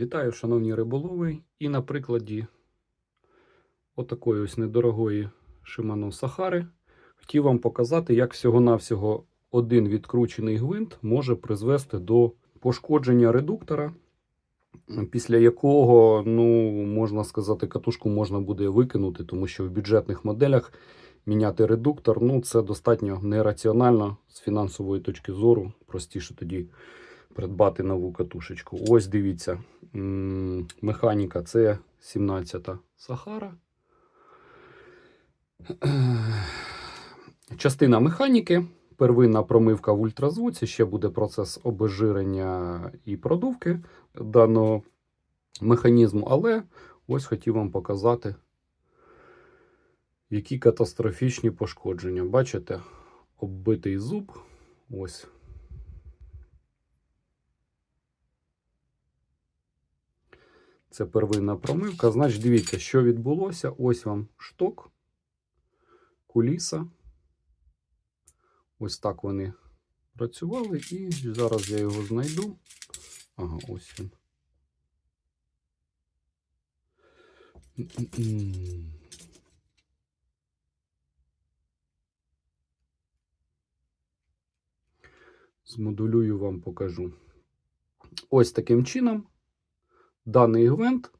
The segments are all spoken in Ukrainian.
Вітаю, шановні риболови! І на прикладі отакої ось недорогої Shimano Сахари хотів вам показати, як всього-навсього один відкручений гвинт може призвести до пошкодження редуктора, після якого, ну, можна сказати, катушку можна буде викинути, тому що в бюджетних моделях міняти редуктор ну, це достатньо нераціонально з фінансової точки зору. Простіше тоді придбати нову катушечку. Ось дивіться, механіка це 17-та Сахара. Частина механіки. Первинна промивка в ультразвуці, ще буде процес обезжирення і продувки даного механізму, але ось хотів вам показати, які катастрофічні пошкодження. Бачите, оббитий зуб. Ось Це первинна промивка. Значить, дивіться, що відбулося. Ось вам шток, куліса. Ось так вони працювали. І зараз я його знайду. Ага, ось він. Змодулюю вам покажу. Ось таким чином даний гвинт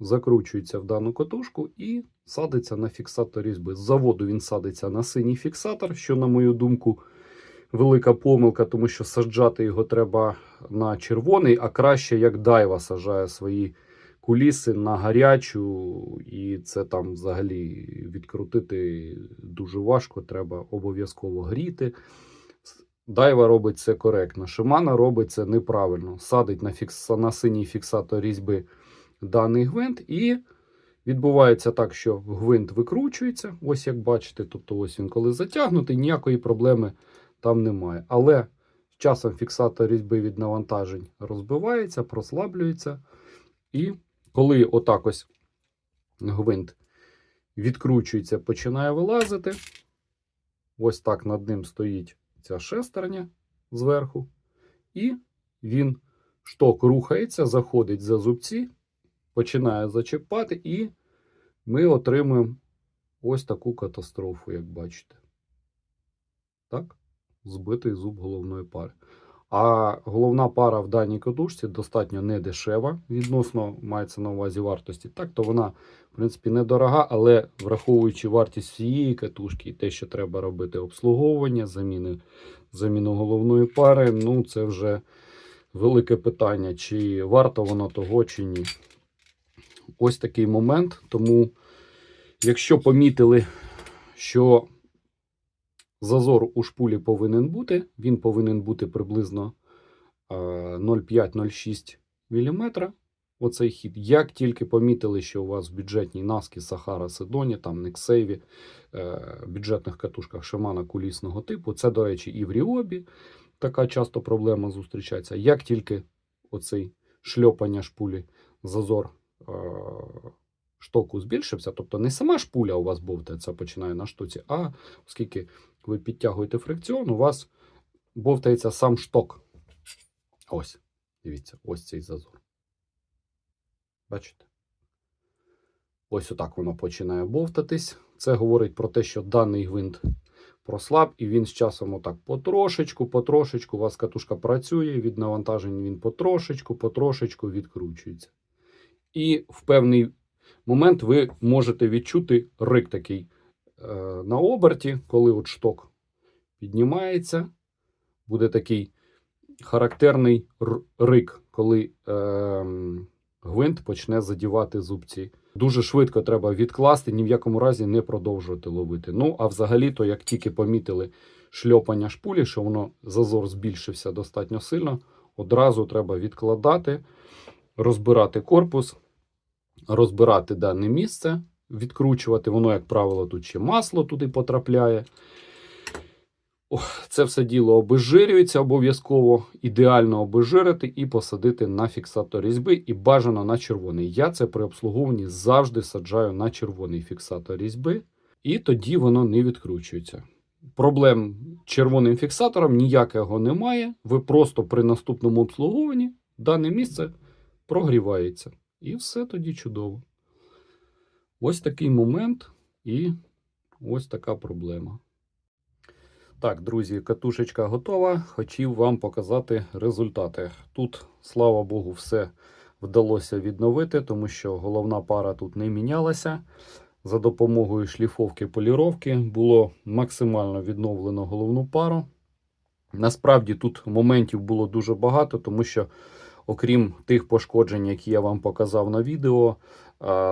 закручується в дану катушку і садиться на фіксатор різьби. З заводу він садиться на синій фіксатор, що, на мою думку, велика помилка, тому що саджати його треба на червоний, а краще як дайва сажає свої куліси на гарячу, і це там взагалі відкрутити дуже важко. Треба обов'язково гріти. Дайва робить це коректно. Шимана робить це неправильно. Садить на, фікс... на синій фіксатор різьби даний гвинт, і відбувається так, що гвинт викручується. Ось як бачите, тобто ось він коли затягнутий, ніякої проблеми там немає. Але часом фіксатор різьби від навантажень розбивається, прослаблюється. І коли отак ось гвинт відкручується, починає вилазити. Ось так над ним стоїть ця шестерня зверху, і він шток рухається, заходить за зубці, починає зачіпати, і ми отримуємо ось таку катастрофу, як бачите. Так, збитий зуб головної пари. А головна пара в даній катушці достатньо недешева, відносно мається на увазі вартості. Так, то вона, в принципі, недорога, але враховуючи вартість всієї катушки і те, що треба робити обслуговування, заміни, заміну головної пари, ну це вже велике питання, чи варто воно того, чи ні. Ось такий момент. Тому, якщо помітили, що Зазор у шпулі повинен бути. Він повинен бути приблизно 0,5-0,6 мм. Оцей хід. Як тільки помітили, що у вас в бюджетній Наскі, Сахара, Седоні, там Нексейві, е, бюджетних катушках Шимана кулісного типу, це, до речі, і в Ріобі така часто проблема зустрічається. Як тільки оцей шльопання шпулі, зазор е, штоку збільшився, тобто не сама шпуля у вас бовтається, починає на штуці, а оскільки ви підтягуєте фрикціон, у вас бовтається сам шток. Ось, дивіться, ось цей зазор. Бачите? Ось отак воно починає бовтатись. Це говорить про те, що даний гвинт прослаб, і він з часом отак потрошечку, потрошечку, у вас катушка працює, від навантажень він потрошечку, потрошечку відкручується. І в певний момент ви можете відчути рик такий е, на оберті, коли от шток піднімається, буде такий характерний рик, коли е, гвинт почне задівати зубці. Дуже швидко треба відкласти, ні в якому разі не продовжувати ловити. Ну, а взагалі-то, як тільки помітили шльопання шпулі, що воно зазор збільшився достатньо сильно, одразу треба відкладати, розбирати корпус розбирати дане місце, відкручувати. Воно, як правило, тут ще масло туди потрапляє. Це все діло обезжирюється обов'язково, ідеально обезжирити і посадити на фіксатор різьби і бажано на червоний. Я це при обслуговуванні завжди саджаю на червоний фіксатор різьби, і тоді воно не відкручується. Проблем червоним фіксатором ніякого немає. Ви просто при наступному обслуговуванні дане місце прогрівається. І все тоді чудово. Ось такий момент і ось така проблема. Так, друзі, катушечка готова. Хотів вам показати результати. Тут, слава Богу, все вдалося відновити, тому що головна пара тут не мінялася. За допомогою шліфовки поліровки було максимально відновлено головну пару. Насправді тут моментів було дуже багато, тому що, окрім тих пошкоджень, які я вам показав на відео,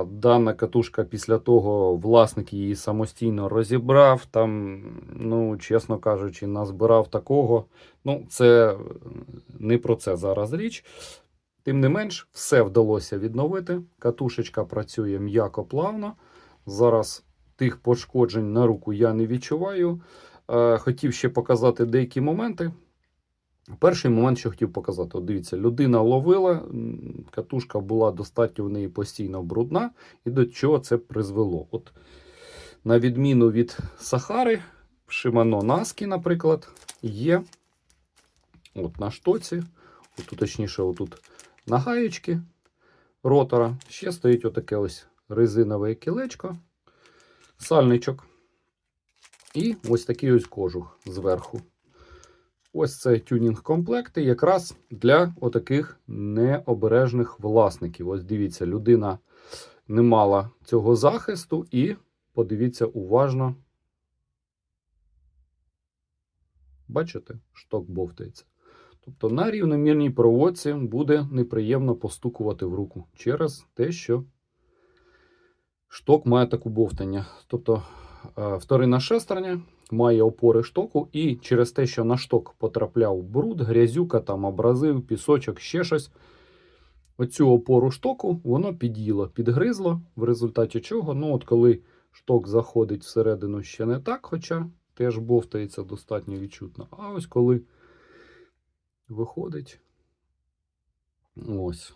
Дана катушка після того власник її самостійно розібрав. Там, ну, чесно кажучи, назбирав такого. Ну, це не про це зараз річ. Тим не менш, все вдалося відновити. Катушечка працює м'яко плавно. Зараз тих пошкоджень на руку я не відчуваю. Е, Хотів ще показати деякі моменти. Перший момент, що хотів показати, от дивіться, людина ловила, катушка була достатньо в неї постійно брудна, і до чого це призвело. От, на відміну від Сахари, Shimano Наски, наприклад, є от на штоці, от, точніше, отут на гаєчки ротора, ще стоїть отаке ось резинове кілечко, сальничок. І ось такий ось кожух зверху. Ось це тюнінг-комплекти якраз для отаких необережних власників. Ось дивіться, людина не мала цього захисту, і подивіться уважно. Бачите, шток бовтається. Тобто на рівномірній проводці буде неприємно постукувати в руку через те, що шток має таку бовтання. Тобто е, вторинна шестерня має опори штоку, і через те, що на шток потрапляв бруд, грязюка, там абразив, пісочок, ще щось. Оцю опору штоку воно під'їло, підгризло, в результаті чого, ну от коли шток заходить всередину ще не так, хоча теж бовтається достатньо відчутно. А ось коли виходить. Ось.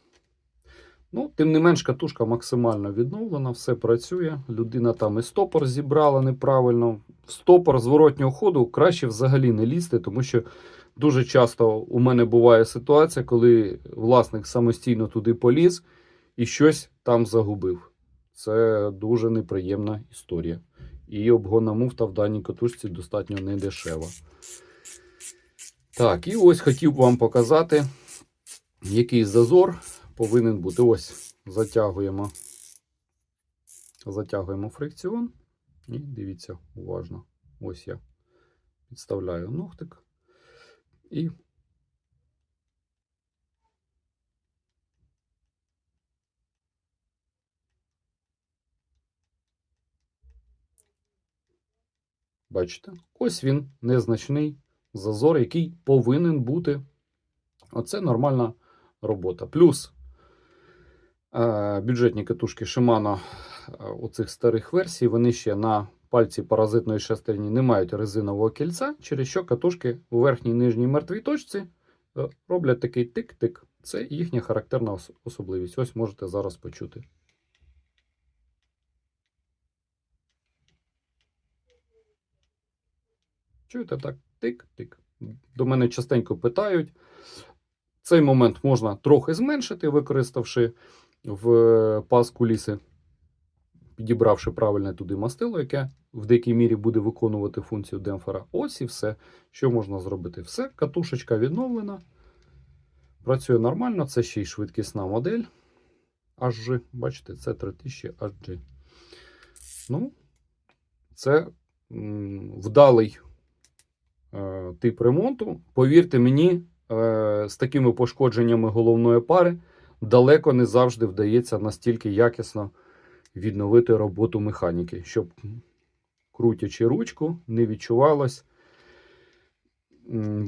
Ну, тим не менш, катушка максимально відновлена, все працює. Людина там і стопор зібрала неправильно. Стопор зворотнього ходу краще взагалі не лізти, тому що дуже часто у мене буває ситуація, коли власник самостійно туди поліз і щось там загубив. Це дуже неприємна історія. І обгонна муфта в даній катушці достатньо недешева. Так, і ось хотів вам показати, який зазор повинен бути. Ось затягуємо, затягуємо фрикціон. І дивіться уважно. Ось я підставляю ногтик. І бачите, ось він незначний зазор, який повинен бути. Оце нормальна робота. Плюс бюджетні катушки Shimano е, у цих старих версій, вони ще на пальці паразитної шестерні не мають резинового кільця, через що катушки у верхній нижній мертвій точці е, роблять такий тик-тик. Це їхня характерна особливість. Ось можете зараз почути. Чуєте так? Тик-тик. До мене частенько питають. Цей момент можна трохи зменшити, використавши в е, паз куліси, підібравши правильне туди мастило, яке в деякій мірі буде виконувати функцію демпфера. Ось і все, що можна зробити. Все, катушечка відновлена. Працює нормально, це ще й швидкісна модель. HG, бачите, це 3000 HG. Ну, це вдалий е, тип ремонту. Повірте мені, е, з такими пошкодженнями головної пари далеко не завжди вдається настільки якісно відновити роботу механіки, щоб крутячи ручку, не відчувалось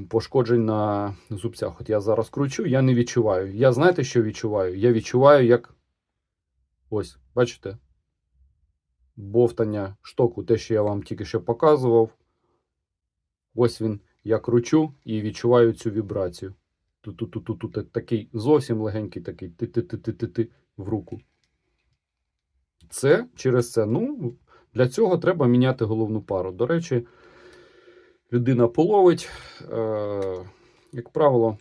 пошкоджень на зубцях. От я зараз кручу, я не відчуваю. Я знаєте, що відчуваю? Я відчуваю, як ось, бачите? Бовтання штоку, те, що я вам тільки що показував. Ось він, я кручу і відчуваю цю вібрацію. Тут такий зовсім легенький такий ти-ти-ти-ти-ти в руку. Це через це. Ну, для цього треба міняти головну пару. До речі, людина половить, як правило,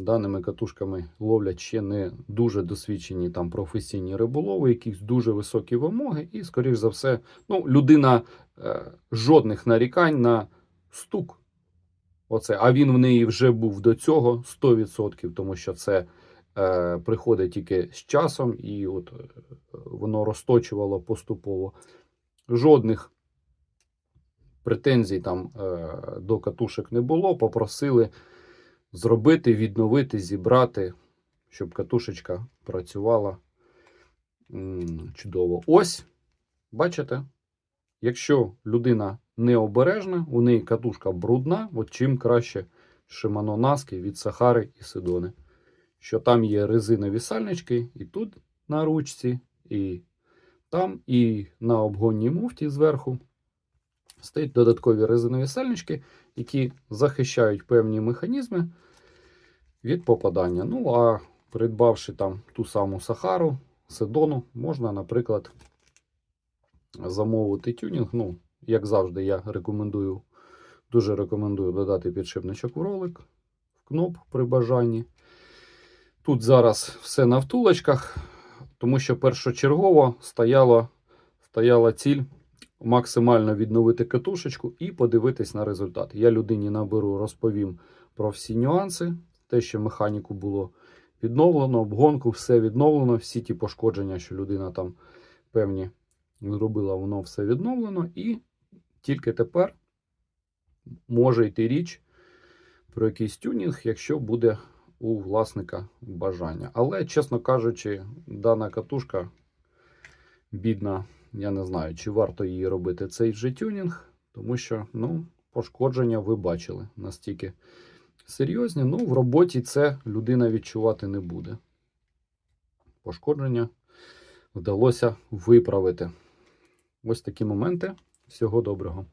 даними катушками ловлять ще не дуже досвідчені там професійні риболови, якісь дуже високі вимоги, і, скоріш за все, ну, людина жодних нарікань на стук. Оце. А він в неї вже був до цього 100%, тому що це е, приходить тільки з часом, і от е, воно розточувало поступово. Жодних претензій там е, до катушек не було. Попросили зробити, відновити, зібрати, щоб катушечка працювала м, чудово. Ось, бачите, якщо людина необережна, у неї катушка брудна, от чим краще Shimano Наски від Сахари і Сидони. Що там є резинові сальнички, і тут на ручці, і там, і на обгонній муфті зверху стоять додаткові резинові сальнички, які захищають певні механізми від попадання. Ну, а придбавши там ту саму Сахару, Седону, можна, наприклад, замовити тюнінг. Ну, як завжди, я рекомендую, дуже рекомендую додати підшипничок в ролик, в кноп при бажанні. Тут зараз все на втулочках, тому що першочергово стояла, стояла ціль максимально відновити катушечку і подивитись на результат. Я людині наберу, розповім про всі нюанси, те, що механіку було відновлено, обгонку, все відновлено, всі ті пошкодження, що людина там певні зробила, воно все відновлено. І тільки тепер може йти річ про якийсь тюнінг, якщо буде у власника бажання. Але, чесно кажучи, дана катушка бідна. Я не знаю, чи варто її робити цей же тюнінг, тому що ну, пошкодження ви бачили настільки серйозні. Ну, в роботі це людина відчувати не буде. Пошкодження вдалося виправити. Ось такі моменти. Всього доброго.